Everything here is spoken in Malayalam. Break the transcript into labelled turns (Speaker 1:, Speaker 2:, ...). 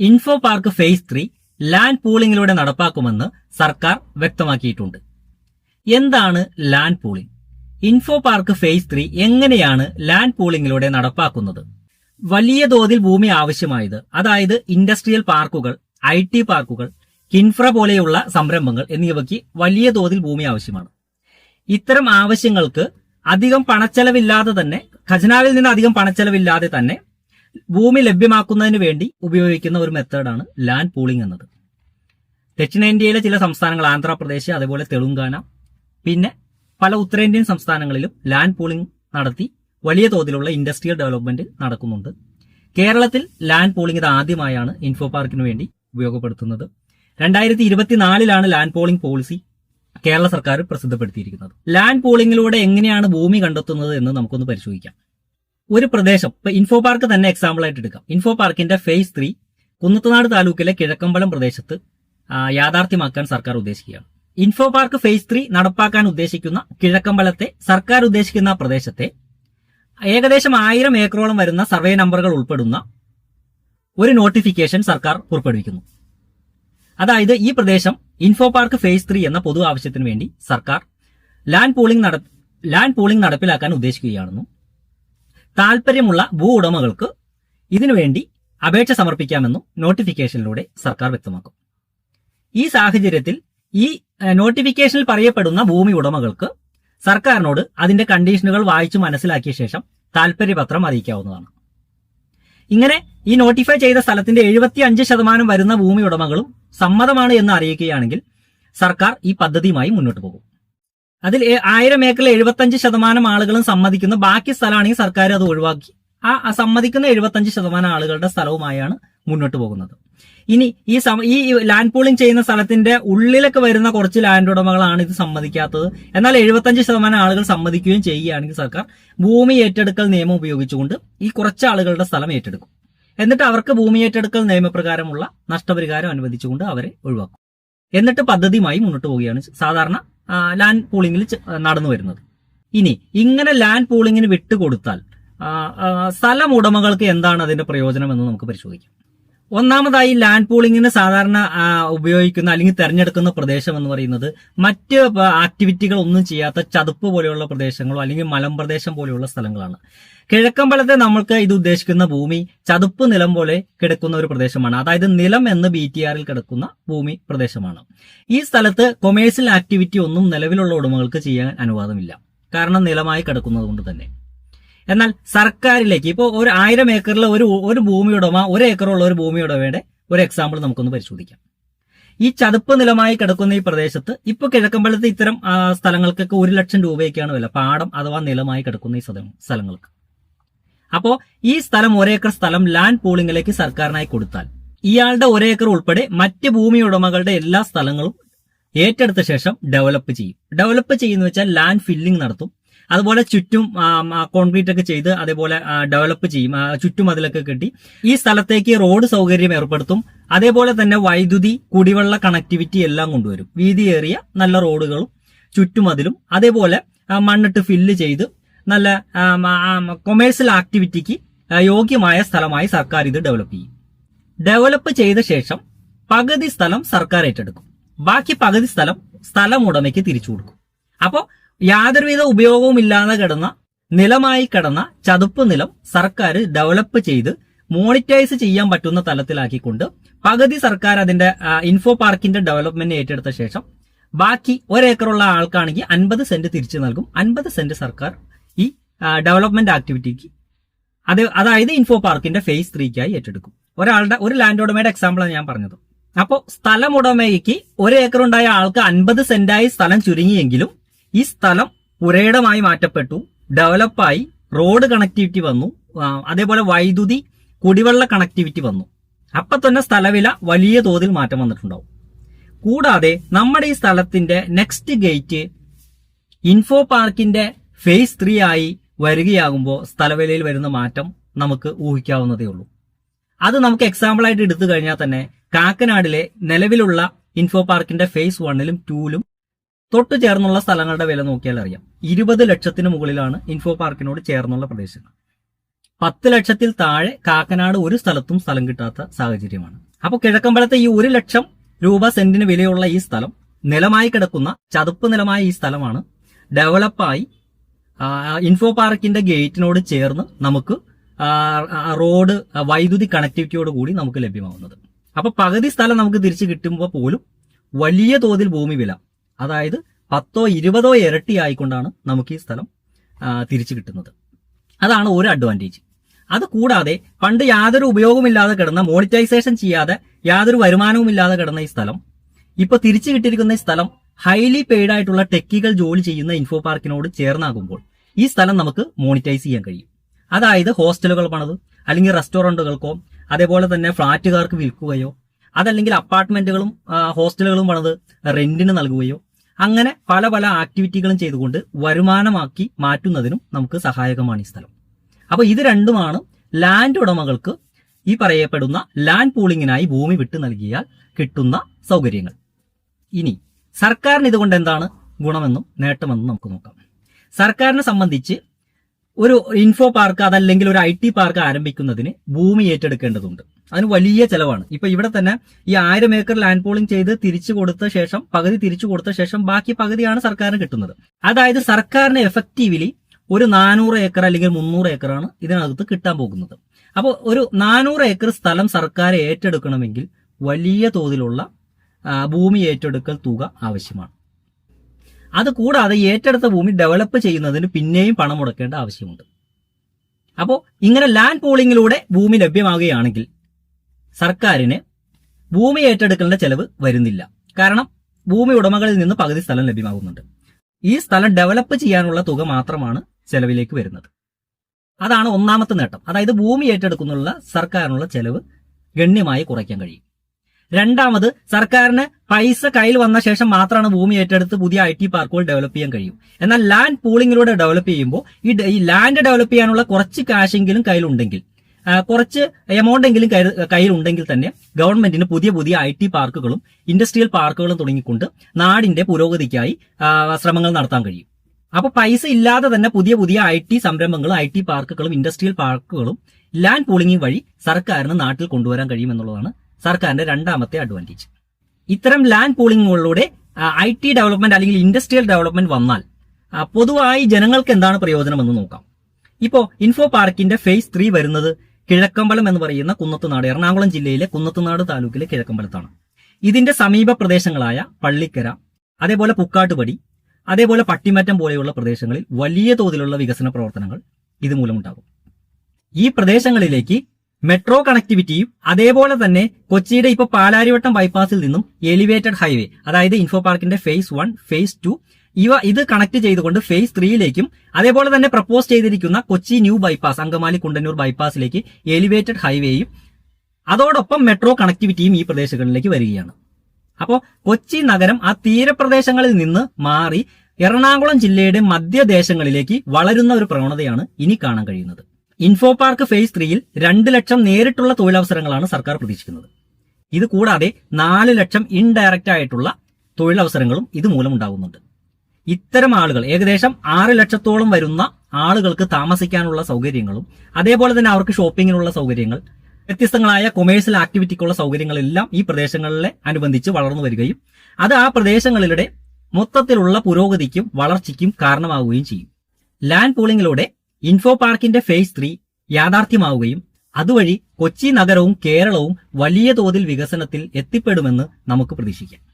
Speaker 1: Info park phase three land പൂളിംഗിലൂടെ നടപ്പാക്കുമെന്ന് സർക്കാർ വ്യക്തമാക്കിയിട്ടുണ്ട്. എന്താണ് land pooling? Info park phase three എങ്ങനെയാണ് ലാൻഡ് പൂളിംഗിലൂടെ നടപ്പാക്കുന്നത്? വലിയ തോതിൽ ഭൂമി ആവശ്യമായത് അതായത് ഇൻഡസ്ട്രിയൽ പാർക്കുകൾ ഐ ടി പാർക്കുകൾ കിൻഫ്ര പോലെയുള്ള സംരംഭങ്ങൾ എന്നിവയ്ക്ക് വലിയ തോതിൽ ഭൂമി ആവശ്യമാണ്. ഇത്തരം ആവശ്യങ്ങൾക്ക് അധികം പണച്ചെലവില്ലാതെ തന്നെ ഖജനാവിൽ നിന്ന് അധികം പണച്ചെലവില്ലാതെ തന്നെ ഭൂമി ലഭ്യമാക്കുന്നതിന് വേണ്ടി ഉപയോഗിക്കുന്ന ഒരു മെത്തേഡാണ് ലാൻഡ് പൂളിംഗ് എന്നത്. ദക്ഷിണേന്ത്യയിലെ ചില സംസ്ഥാനങ്ങൾ ആന്ധ്രാപ്രദേശ് അതുപോലെ തെലുങ്കാന പിന്നെ പല ഉത്തരേന്ത്യൻ സംസ്ഥാനങ്ങളിലും ലാൻഡ് പൂളിംഗ് നടത്തി വലിയ തോതിലുള്ള ഇൻഡസ്ട്രിയൽ ഡെവലപ്മെന്റ് നടക്കുന്നുണ്ട്. കേരളത്തിൽ ലാൻഡ് പോളിംഗ് ഇത് ആദ്യമായാണ് ഇൻഫോ പാർക്കിന് വേണ്ടി ഉപയോഗപ്പെടുത്തുന്നത്. രണ്ടായിരത്തി ഇരുപത്തിനാലിലാണ് ലാൻഡ് പോളിംഗ് പോളിസി കേരള സർക്കാർ പ്രസിദ്ധപ്പെടുത്തിയിരിക്കുന്നത്. ലാൻഡ് പോളിംഗിലൂടെ എങ്ങനെയാണ് ഭൂമി കണ്ടെത്തുന്നത് എന്ന് നമുക്കൊന്ന് പരിശോധിക്കാം. ഒരു പ്രദേശം ഇപ്പൊ ഇൻഫോ പാർക്ക് തന്നെ എക്സാമ്പിൾ ആയിട്ട് എടുക്കാം. ഇൻഫോ പാർക്കിന്റെ ഫേസ് ത്രീ കുന്നത്തുനാട് താലൂക്കിലെ കിഴക്കമ്പലം പ്രദേശത്ത് യാഥാർത്ഥ്യമാക്കാൻ സർക്കാർ ഉദ്ദേശിക്കുകയാണ്. ഇൻഫോ പാർക്ക് ഫേസ് ത്രീ നടപ്പാക്കാൻ ഉദ്ദേശിക്കുന്ന കിഴക്കമ്പലത്തെ സർക്കാർ ഉദ്ദേശിക്കുന്ന പ്രദേശത്തെ ഏകദേശം ആയിരം ഏക്കറോളം വരുന്ന സർവേ നമ്പറുകൾ ഉൾപ്പെടുന്ന ഒരു നോട്ടിഫിക്കേഷൻ സർക്കാർ പുറപ്പെടുവിക്കുന്നു. അതായത് ഈ പ്രദേശം ഇൻഫോ പാർക്ക് ഫേസ് ത്രീ എന്ന പൊതു ആവശ്യത്തിന് വേണ്ടി സർക്കാർ ലാൻഡ് പൂളിംഗ് ലാൻഡ് പൂളിംഗ് നടപ്പിലാക്കാൻ ഉദ്ദേശിക്കുകയാണെന്നും താൽപര്യമുള്ള ഭൂ ഉടമകൾക്ക് ഇതിനുവേണ്ടി അപേക്ഷ സമർപ്പിക്കാമെന്നും നോട്ടിഫിക്കേഷനിലൂടെ സർക്കാർ വ്യക്തമാക്കും. ഈ സാഹചര്യത്തിൽ ഈ നോട്ടിഫിക്കേഷനിൽ പറയപ്പെടുന്ന ഭൂമി ഉടമകൾക്ക് സർക്കാരിനോട് അതിന്റെ കണ്ടീഷനുകൾ വായിച്ചു മനസ്സിലാക്കിയ ശേഷം താൽപര്യപത്രം അറിയിക്കാവുന്നതാണ്. ഇങ്ങനെ ഈ നോട്ടിഫൈ ചെയ്ത സ്ഥലത്തിന്റെ എഴുപത്തി അഞ്ച് ശതമാനം വരുന്ന ഭൂമി ഉടമകളും സമ്മതമാണ് എന്ന് അറിയിക്കുകയാണെങ്കിൽ സർക്കാർ ഈ പദ്ധതിയുമായി മുന്നോട്ട് പോകും. അതിൽ ആയിരം ഏക്കറിൽ എഴുപത്തഞ്ച് ശതമാനം ആളുകളും സമ്മതിക്കുന്നു. ബാക്കി സ്ഥലമാണെങ്കിൽ സർക്കാർ അത് ഒഴിവാക്കി. ആ സമ്മതിക്കുന്ന എഴുപത്തഞ്ച് ശതമാനം ആളുകളുടെ സ്ഥലവുമായാണ് മുന്നോട്ട് പോകുന്നത്. ഇനി ഈ ഈ ലാൻഡ് പൂളിംഗ് ചെയ്യുന്ന സ്ഥലത്തിന്റെ ഉള്ളിലൊക്കെ വരുന്ന കുറച്ച് ലാൻഡ് ഉടമകളാണ് ഇത് സമ്മതിക്കാത്തത്. എന്നാൽ എഴുപത്തഞ്ച് ശതമാനം ആളുകൾ സമ്മതിക്കുകയും ചെയ്യുകയാണെങ്കിൽ സർക്കാർ ഭൂമി ഏറ്റെടുക്കൽ നിയമം ഉപയോഗിച്ചുകൊണ്ട് ഈ കുറച്ച് ആളുകളുടെ സ്ഥലം ഏറ്റെടുക്കും. എന്നിട്ട് അവർക്ക് ഭൂമി ഏറ്റെടുക്കൽ നിയമപ്രകാരമുള്ള നഷ്ടപരിഹാരം അനുവദിച്ചുകൊണ്ട് അവരെ ഒഴിവാക്കും. എന്നിട്ട് പദ്ധതിയുമായി മുന്നോട്ട് പോവുകയാണ്. സാധാരണ ലാൻഡ് പൂളിങ്ങിൽ നടന്നു വരുന്നത്. ഇനി ഇങ്ങനെ ലാൻഡ് പൂളിങ്ങിന് വിട്ടുകൊടുത്താൽ ആ, ആ, സ്ഥലം ഉടമകൾക്ക് എന്താണ് അതിന്റെ പ്രയോജനം എന്ന് നമുക്ക് പരിശോധിക്കാം. ഒന്നാമതായി ലാൻഡ് പൂളിങ്ങിന് സാധാരണ ഉപയോഗിക്കുന്ന അല്ലെങ്കിൽ തിരഞ്ഞെടുക്കുന്ന പ്രദേശം എന്ന് പറയുന്നത് മറ്റ് ആക്ടിവിറ്റികൾ ഒന്നും ചെയ്യാത്ത ചതുപ്പ് പോലെയുള്ള പ്രദേശങ്ങളോ അല്ലെങ്കിൽ മലമ്പ്രദേശം പോലെയുള്ള സ്ഥലങ്ങളാണ്. കിഴക്കമ്പലത്തെ നമ്മൾക്ക് ഇത് ഉദ്ദേശിക്കുന്ന ഭൂമി ചതുപ്പ് നിലം പോലെ കിടക്കുന്ന ഒരു പ്രദേശമാണ്. അതായത് നിലം എന്ന് ബി ടി ആറിൽ കിടക്കുന്ന ഭൂമി പ്രദേശമാണ്. ഈ സ്ഥലത്ത് കൊമേഴ്സ്യൽ ആക്ടിവിറ്റി ഒന്നും നിലവിലുള്ള ഉടമകൾക്ക് ചെയ്യാൻ അനുവാദമില്ല. കാരണം നിലമായി കിടക്കുന്നത് കൊണ്ട് തന്നെ. എന്നാൽ സർക്കാരിലേക്ക് ഇപ്പോൾ ഒരു ആയിരം ഏക്കറിലെ ഒരു ഒരു ഭൂമിയുടമ ഒരു ഏക്കറുള്ള ഒരു ഭൂമിയുടമയുടെ ഒരു എക്സാമ്പിൾ നമുക്കൊന്ന് പരിശോധിക്കാം. ഈ ചതുപ്പ് നിലമായി കിടക്കുന്ന ഈ പ്രദേശത്ത് ഇപ്പൊ കിഴക്കമ്പലത്ത് ഇത്തരം സ്ഥലങ്ങൾക്കൊക്കെ ഒരു ലക്ഷം രൂപയൊക്കെയാണ് വില പാടം അഥവാ നിലമായി കിടക്കുന്ന ഈ സ്ഥലം- സ്ഥലങ്ങൾക്ക്. അപ്പോ ഈ സ്ഥലം ഒരേക്കർ സ്ഥലം ലാൻഡ് പൂളിംഗിലേക്ക് സർക്കാരിനായി കൊടുത്താൽ ഇയാളുടെ ഒരേക്കർ ഉൾപ്പെടെ മറ്റ് ഭൂമി ഉടമകളുടെ എല്ലാ സ്ഥലങ്ങളും ഏറ്റെടുത്ത ശേഷം ഡെവലപ്പ് ചെയ്യും. ഡെവലപ്പ് ചെയ്യുന്ന വെച്ചാൽ ലാൻഡ് ഫില്ലിംഗ് നടത്തും. അതുപോലെ ചുറ്റും കോൺക്രീറ്റ് ഒക്കെ ചെയ്ത് അതേപോലെ ഡെവലപ്പ് ചെയ്യും ചുറ്റും അതിലൊക്കെ കെട്ടി. ഈ സ്ഥലത്തേക്ക് റോഡ് സൗകര്യം ഏർപ്പെടുത്തും. അതേപോലെ തന്നെ വൈദ്യുതി കുടിവെള്ള കണക്ടിവിറ്റി എല്ലാം കൊണ്ടുവരും. വീതിയേറിയ നല്ല റോഡുകളും ചുറ്റുമതിലും അതേപോലെ മണ്ണിട്ട് ഫില്ല് ചെയ്ത് നല്ല കൊമേഴ്സ്യൽ ആക്ടിവിറ്റിക്ക് യോഗ്യമായ സ്ഥലമായി സർക്കാർ ഇത് ഡെവലപ്പ് ചെയ്യും. ഡെവലപ്പ് ചെയ്ത ശേഷം പകുതി സ്ഥലം സർക്കാർ ഏറ്റെടുക്കും. ബാക്കി പകുതി സ്ഥലം സ്ഥലം ഉടമയ്ക്ക് തിരിച്ചു കൊടുക്കും. അപ്പോൾ യാതൊരുവിധ ഉപയോഗവും ഇല്ലാതെ കിടന്ന നിലമായി കിടന്ന ചതുപ്പ് നിലം സർക്കാർ ഡെവലപ്പ് ചെയ്ത് മോണിറ്റൈസ് ചെയ്യാൻ പറ്റുന്ന തലത്തിലാക്കിക്കൊണ്ട് പകുതി സർക്കാർ അതിന്റെ ഇൻഫോ പാർക്കിന്റെ ഡെവലപ്മെന്റ് ഏറ്റെടുത്ത ശേഷം ബാക്കി ഒരേക്കറുള്ള ആൾക്കാണെങ്കിൽ അൻപത് സെന്റ് തിരിച്ചു നൽകും. അൻപത് സെന്റ് സർക്കാർ ഈ ഡെവലപ്മെന്റ് ആക്ടിവിറ്റിക്ക് അത് അതായത് ഇൻഫോ പാർക്കിന്റെ ഫേസ് ത്രീക്കായി ഏറ്റെടുക്കും. ഒരാളുടെ ഒരു ലാൻഡ് ഉടമയുടെ എക്സാമ്പിളാണ് ഞാൻ പറഞ്ഞത്. അപ്പോൾ സ്ഥലമുടമയ്ക്ക് ഒരു ഏക്കർ ഉണ്ടായ ആൾക്ക് അൻപത് സെന്റായി സ്ഥലം ചുരുങ്ങിയെങ്കിലും ഈ സ്ഥലം പുരയിടമായി മാറ്റപ്പെട്ടു. ഡെവലപ്പായി റോഡ് കണക്ടിവിറ്റി വന്നു. അതേപോലെ വൈദ്യുതി കുടിവെള്ള കണക്ടിവിറ്റി വന്നു. അപ്പൊ തന്നെ സ്ഥലവില വലിയ തോതിൽ മാറ്റം വന്നിട്ടുണ്ടാവും. കൂടാതെ നമ്മുടെ ഈ സ്ഥലത്തിന്റെ നെക്സ്റ്റ് ഗേറ്റ് ഇൻഫോ പാർക്കിന്റെ ഫേസ് ത്രീ ആയി വരികയാകുമ്പോൾ സ്ഥലവിലയിൽ വരുന്ന മാറ്റം നമുക്ക് ഊഹിക്കാവുന്നതേ ഉള്ളൂ. അത് നമുക്ക് എക്സാമ്പിൾ ആയിട്ട് എടുത്തു കഴിഞ്ഞാൽ തന്നെ കാക്കനാടിലെ നിലവിലുള്ള ഇൻഫോ പാർക്കിന്റെ ഫേസ് വണ്ണിലും ടൂലും തൊട്ടു ചേർന്നുള്ള സ്ഥലങ്ങളുടെ വില നോക്കിയാൽ അറിയാം. ഇരുപത് ലക്ഷത്തിന് മുകളിലാണ് ഇൻഫോ പാർക്കിനോട് ചേർന്നുള്ള പ്രദേശങ്ങൾ. പത്ത് ലക്ഷത്തിൽ താഴെ കാക്കനാട് ഒരു സ്ഥലത്തും സ്ഥലം കിട്ടാത്ത സാഹചര്യമാണ്. അപ്പോൾ കിഴക്കമ്പലത്തെ ഈ ഒരു ലക്ഷം രൂപ സെന്റിന് വിലയുള്ള ഈ സ്ഥലം നിലമായി കിടക്കുന്ന ചതുപ്പ് നിലമായ ഈ സ്ഥലമാണ് ഡെവലപ്പായി ഇൻഫോ പാർക്കിന്റെ ഗേറ്റിനോട് ചേർന്ന് നമുക്ക് റോഡ് വൈദ്യുതി കണക്ടിവിറ്റിയോട് കൂടി നമുക്ക് ലഭ്യമാവുന്നത്. അപ്പൊ പകുതി സ്ഥലം നമുക്ക് തിരിച്ചു കിട്ടുമ്പോൾ പോലും വലിയ തോതിൽ ഭൂമി വില അതായത് പത്തോ ഇരുപതോ ഇരട്ടി ആയിക്കൊണ്ടാണ് നമുക്ക് ഈ സ്ഥലം തിരിച്ചു കിട്ടുന്നത്. അതാണ് ഒരു അഡ്വാന്റേജ് അത് കൂടാതെ പണ്ട് യാതൊരു ഉപയോഗമില്ലാതെ കിടന്ന മോണിറ്റൈസേഷൻ ചെയ്യാതെ യാതൊരു വരുമാനവും ഇല്ലാതെ കിടന്ന ഈ സ്ഥലം ഇപ്പൊ തിരിച്ചു കിട്ടിയിരിക്കുന്ന ഈ സ്ഥലം ഹൈലി പെയ്ഡ് ആയിട്ടുള്ള ടെക്കികൾ ജോലി ചെയ്യുന്ന ഇൻഫോ പാർക്കിനോട് ചേർന്നാകുമ്പോൾ ഈ സ്ഥലം നമുക്ക് മോണിറ്റൈസ് ചെയ്യാൻ കഴിയും. അതായത് ഹോസ്റ്റലുകൾ പണത് അല്ലെങ്കിൽ റെസ്റ്റോറന്റുകൾക്കോ അതേപോലെ തന്നെ ഫ്ളാറ്റുകാർക്ക് വിൽക്കുകയോ അതല്ലെങ്കിൽ അപ്പാർട്ട്മെന്റുകളും ഹോസ്റ്റലുകളും പണിത് റെന്റിന് നൽകുകയോ അങ്ങനെ പല പല ആക്ടിവിറ്റികളും ചെയ്തുകൊണ്ട് വരുമാനമാക്കി മാറ്റുന്നതിനും നമുക്ക് സഹായകമാണ് ഈ സ്ഥലം. അപ്പോൾ ഇത് രണ്ടുമാണ് ലാൻഡ് ഉടമകൾക്ക് ഈ പറയപ്പെടുന്ന ലാൻഡ് പൂളിങ്ങിനായി ഭൂമി വിട്ടു നൽകിയാൽ കിട്ടുന്ന സൗകര്യങ്ങൾ. ഇനി സർക്കാരിന് ഇതുകൊണ്ട് എന്താണ് ഗുണമെന്നും നേട്ടമെന്നും നമുക്ക് നോക്കാം. സർക്കാരിനെ സംബന്ധിച്ച് ഒരു ഇൻഫോ പാർക്ക് അതല്ലെങ്കിൽ ഒരു ഐ ടി പാർക്ക് ആരംഭിക്കുന്നതിന് ഭൂമി ഏറ്റെടുക്കേണ്ടതുണ്ട്. അതിന് വലിയ ചെലവാണ്. ഇപ്പൊ ഇവിടെ തന്നെ ഈ ആയിരം ഏക്കർ ലാൻഡ് പോളിംഗ് ചെയ്ത് തിരിച്ചു കൊടുത്ത ശേഷം പകുതി തിരിച്ചു കൊടുത്ത ശേഷം ബാക്കി പകുതിയാണ് സർക്കാരിന് കിട്ടുന്നത്. അതായത് സർക്കാരിന് എഫക്റ്റീവ്ലി ഒരു നാനൂറ് ഏക്കർ അല്ലെങ്കിൽ മുന്നൂറ് ഏക്കറാണ് ഇതിനകത്ത് കിട്ടാൻ പോകുന്നത്. അപ്പോൾ ഒരു നാനൂറ് ഏക്കർ സ്ഥലം സർക്കാർ ഏറ്റെടുക്കണമെങ്കിൽ വലിയ തോതിലുള്ള ഭൂമി ഏറ്റെടുക്കൽ തുക ആവശ്യമാണ്. അത് കൂടാതെ ഏറ്റെടുത്ത ഭൂമി ഡെവലപ്പ് ചെയ്യുന്നതിന് പിന്നെയും പണം മുടക്കേണ്ട ആവശ്യമുണ്ട്. അപ്പോൾ ഇങ്ങനെ ലാൻഡ് പൂളിങ്ങിലൂടെ ഭൂമി ലഭ്യമാകുകയാണെങ്കിൽ സർക്കാരിന് ഭൂമി ഏറ്റെടുക്കലിന്റെ ചെലവ് വരുന്നില്ല. കാരണം ഭൂമി ഉടമകളിൽ നിന്ന് പകുതി സ്ഥലം ലഭ്യമാകുന്നുണ്ട്. ഈ സ്ഥലം ഡെവലപ്പ് ചെയ്യാനുള്ള തുക മാത്രമാണ് ചെലവിലേക്ക് വരുന്നത്. അതാണ് ഒന്നാമത്തെ നേട്ടം. അതായത് ഭൂമി ഏറ്റെടുക്കുന്നുള്ള സർക്കാരിനുള്ള ചെലവ് ഗണ്യമായി കുറയ്ക്കാൻ കഴിയും. രണ്ടാമത് സർക്കാരിന് പൈസ കയ്യിൽ വന്ന ശേഷം മാത്രമാണ് ഭൂമി ഏറ്റെടുത്ത് പുതിയ ഐ ടി പാർക്കുകൾ ഡെവലപ്പ് ചെയ്യാൻ കഴിയും. എന്നാൽ ലാൻഡ് പൂളിങ്ങിലൂടെ ഡെവലപ്പ് ചെയ്യുമ്പോൾ ഈ ലാൻഡ് ഡെവലപ്പ് ചെയ്യാനുള്ള കുറച്ച് കാശെങ്കിലും കയ്യിലുണ്ടെങ്കിൽ കുറച്ച് എമൗണ്ട് എങ്കിലും കയ്യിലുണ്ടെങ്കിൽ തന്നെ ഗവൺമെന്റിന് പുതിയ പുതിയ ഐ ടി പാർക്കുകളും ഇൻഡസ്ട്രിയൽ പാർക്കുകളും തുടങ്ങിക്കൊണ്ട് നാടിന്റെ പുരോഗതിക്കായി ശ്രമങ്ങൾ നടത്താൻ കഴിയും. അപ്പൊ പൈസ ഇല്ലാതെ തന്നെ പുതിയ പുതിയ ഐ ടി സംരംഭങ്ങളും ഐ ടി പാർക്കുകളും ഇൻഡസ്ട്രിയൽ പാർക്കുകളും ലാൻഡ് പൂളിംഗ് വഴി സർക്കാരിന് നാട്ടിൽ കൊണ്ടുവരാൻ കഴിയുമെന്നുള്ളതാണ് സർക്കാരിന്റെ രണ്ടാമത്തെ അഡ്വാന്റേജ് ഇത്തരം ലാൻഡ് പൂളിങ്ങുകളിലൂടെ ഐ ടി ഡെവലപ്മെന്റ് അല്ലെങ്കിൽ ഇൻഡസ്ട്രിയൽ ഡെവലപ്മെന്റ് വന്നാൽ പൊതുവായി ജനങ്ങൾക്ക് എന്താണ് പ്രയോജനം എന്ന് നോക്കാം. ഇപ്പോൾ ഇൻഫോ പാർക്കിന്റെ ഫേസ് ത്രീ വരുന്നത് കിഴക്കമ്പലം എന്ന് പറയുന്ന കുന്നത്തുനാട് എറണാകുളം ജില്ലയിലെ കുന്നത്തുനാട് താലൂക്കിലെ കിഴക്കമ്പലത്താണ്. ഇതിന്റെ സമീപ പ്രദേശങ്ങളായ പള്ളിക്കര അതേപോലെ പുക്കാട്ടുപടി അതേപോലെ പട്ടിമറ്റം പോലെയുള്ള പ്രദേശങ്ങളിൽ വലിയ തോതിലുള്ള വികസന പ്രവർത്തനങ്ങൾ ഇതുമൂലമുണ്ടാകും. ഈ പ്രദേശങ്ങളിലേക്ക് മെട്രോ കണക്ടിവിറ്റിയും അതേപോലെ തന്നെ കൊച്ചിയുടെ ഇപ്പൊ പാലാരിവട്ടം ബൈപ്പാസിൽ നിന്നും എലിവേറ്റഡ് ഹൈവേ അതായത് ഇൻഫോ പാർക്കിന്റെ ഫേസ് വൺ ഫേസ് ടു ഇവ ഇത് കണക്ട് ചെയ്തുകൊണ്ട് ഫേസ് ത്രീയിലേക്കും അതേപോലെ തന്നെ പ്രപ്പോസ് ചെയ്തിരിക്കുന്ന കൊച്ചി ന്യൂ ബൈപ്പാസ് അങ്കമാലി കുണ്ടന്നൂർ ബൈപ്പാസിലേക്ക് എലിവേറ്റഡ് ഹൈവേയും അതോടൊപ്പം മെട്രോ കണക്ടിവിറ്റിയും ഈ പ്രദേശങ്ങളിലേക്ക് വരികയാണ്. അപ്പോൾ കൊച്ചി നഗരം ആ തീരപ്രദേശങ്ങളിൽ നിന്ന് മാറി എറണാകുളം ജില്ലയുടെ മധ്യദേശങ്ങളിലേക്ക് വളരുന്ന ഒരു പ്രവണതയാണ് ഇനി കാണാൻ കഴിയുന്നത്. ഇൻഫോ പാർക്ക് ഫേസ് ത്രീയിൽ രണ്ട് ലക്ഷം നേരിട്ടുള്ള തൊഴിലവസരങ്ങളാണ് സർക്കാർ പ്രതീക്ഷിക്കുന്നത്. ഇത് കൂടാതെ നാല് ലക്ഷം ഇൻഡയറക്റ്റ് ആയിട്ടുള്ള തൊഴിലവസരങ്ങളും ഇതുമൂലം ഉണ്ടാകുന്നുണ്ട് ഇത്തരം ആളുകൾ ഏകദേശം ആറ് ലക്ഷത്തോളം വരുന്ന ആളുകൾക്ക് താമസിക്കാനുള്ള സൗകര്യങ്ങളും അതേപോലെ തന്നെ അവർക്ക് ഷോപ്പിങ്ങിനുള്ള സൗകര്യങ്ങൾ വ്യത്യസ്തങ്ങളായ കൊമേഴ്സ്യൽ ആക്ടിവിറ്റിക്കുള്ള സൗകര്യങ്ങളെല്ലാം ഈ പ്രദേശങ്ങളിലെ അനുബന്ധിച്ച് വളർന്നു വരികയും അത് ആ പ്രദേശങ്ങളിലൂടെ മൊത്തത്തിലുള്ള പുരോഗതിക്കും വളർച്ചയ്ക്കും കാരണമാവുകയും ചെയ്യും. ലാൻഡ് പൂളിങ്ങിലൂടെ ഇൻഫോ പാർക്കിന്റെ ഫേസ് ത്രീ യാഥാർത്ഥ്യമാവുകയും അതുവഴി കൊച്ചി നഗരവും കേരളവും വലിയ തോതിൽ വികസനത്തിൽ എത്തിപ്പെടുമെന്ന് നമുക്ക് പ്രതീക്ഷിക്കാം.